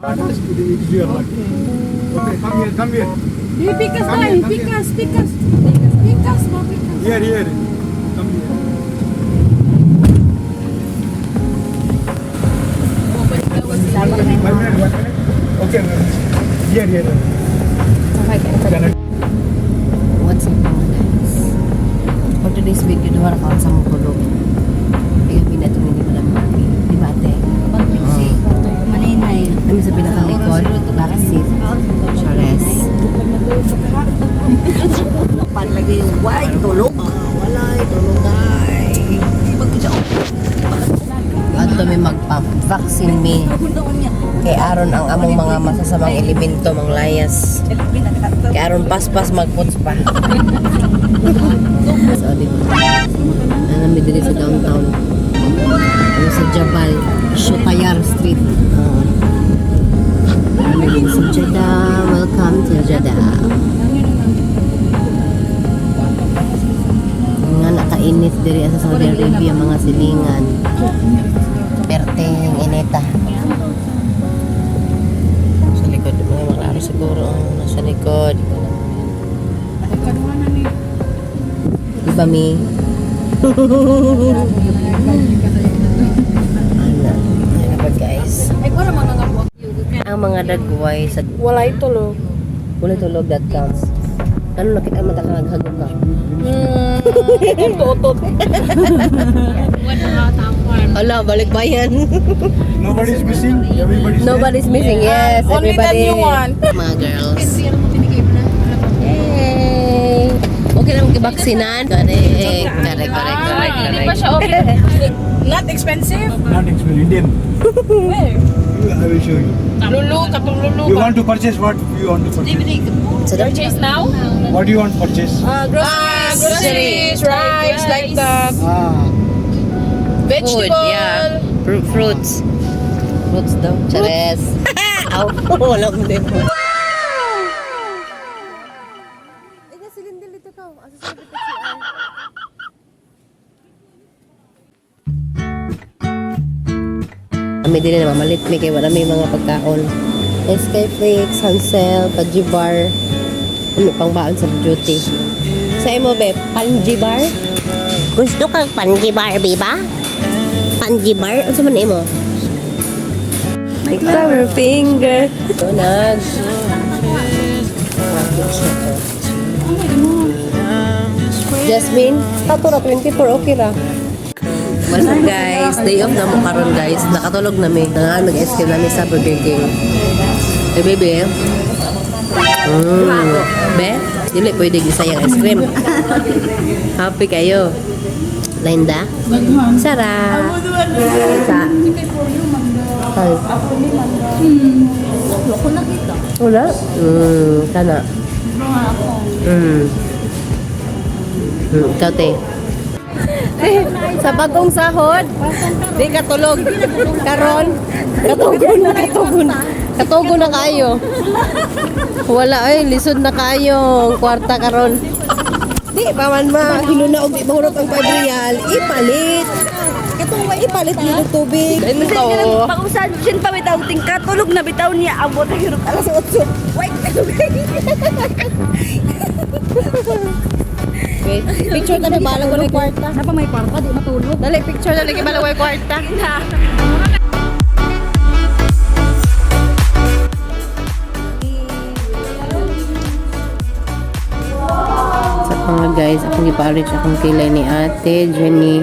Oke, oke, kambir, Okay, di dia lagi. Oke, kami pick us, Oke, here, pick Oke, pick us, oke, oke, oke, oke, us. Here, Oke, Come here. Okay, here, here. What's up, guys? For today's video, Oke, our call Oke Kami sa pinakalikod, back seat. Chores. Palagi yung white, tulog. Wala, tulog ay. Ato may magpa-vaccine me. Kay Aron ang among mga masasamang elemento, mga layas. Kay Aron paspas magputs pa. so, di ba? Ano may dili sa downtown. Ano sa Jabal, Shutayar Street. Uh, din sa Jeddah. Welcome to Jeddah. Nga nakainit diri sa Saudi Arabia mga silingan. Perteng inita. Sa likod, mga maklaro siguro nasa likod. Diba, Mi? Mga dagway sa Wala tulog. ulitulog.com. Ano nakita mo nakaghagog ka? Hmm. Tutot. Ala, balik bayan. Nobody's missing. Everybody's Nobody's missing. Yes, Only that everybody. you want. Mga girls. Kibaksinan. Correct. Correct, correct, correct, Hindi pa correct. siya okay. Not expensive? Not expensive. Indian. Where? I will show you. Lulu, katong lulu You want to purchase what you want to purchase? Purchase now? What do you want to purchase? Uh, groceries. groceries, rice, like that. Ah, Vegetable. Food, yeah. Fru- fruits. Fruits daw. Chares. Aw, wala mo din. Kami din na mamalit may kay may mga pagkaon. SK Flakes, Hansel, Pajibar. Ano pang baon sa duty? Sa imo be, Panjibar? Gusto kang Panjibar, ba? Panjibar? Ano sa man imo? My flower finger. Tunag. Jasmine, tato na 24, okay ra. What's up guys? Day off na mo karon guys. Nakatulog na mi. Nangaan mag-ice cream namin sa Burger King. Eh baby. Mm. Be, dili pwede gisayang ice cream. Happy kayo. Linda? Sarah. Sa. Ay. Wala? Hmm, kana. Hmm. Hmm, ikaw te. sa bagong sahod, di katulog. Karon, katugon katugon. Katugon na kayo. Wala ay, lisod na kayo. Kwarta karon. Di pa man ma, hinuna og mahurot ang 5 real, ipalit. Katong wa ipalit yung tubig. Ito. Pag-usan siya pa bitaw tingkat tulog na bitaw niya abot ang hirot alas 8. Wait, Wait, picture tayo balang wala kwarta. Napa may kwarta di matulog. Dali, picture na lagi balang wala kwarta. Sa mga guys, akong ipa-reach akong kilay ni ate Jenny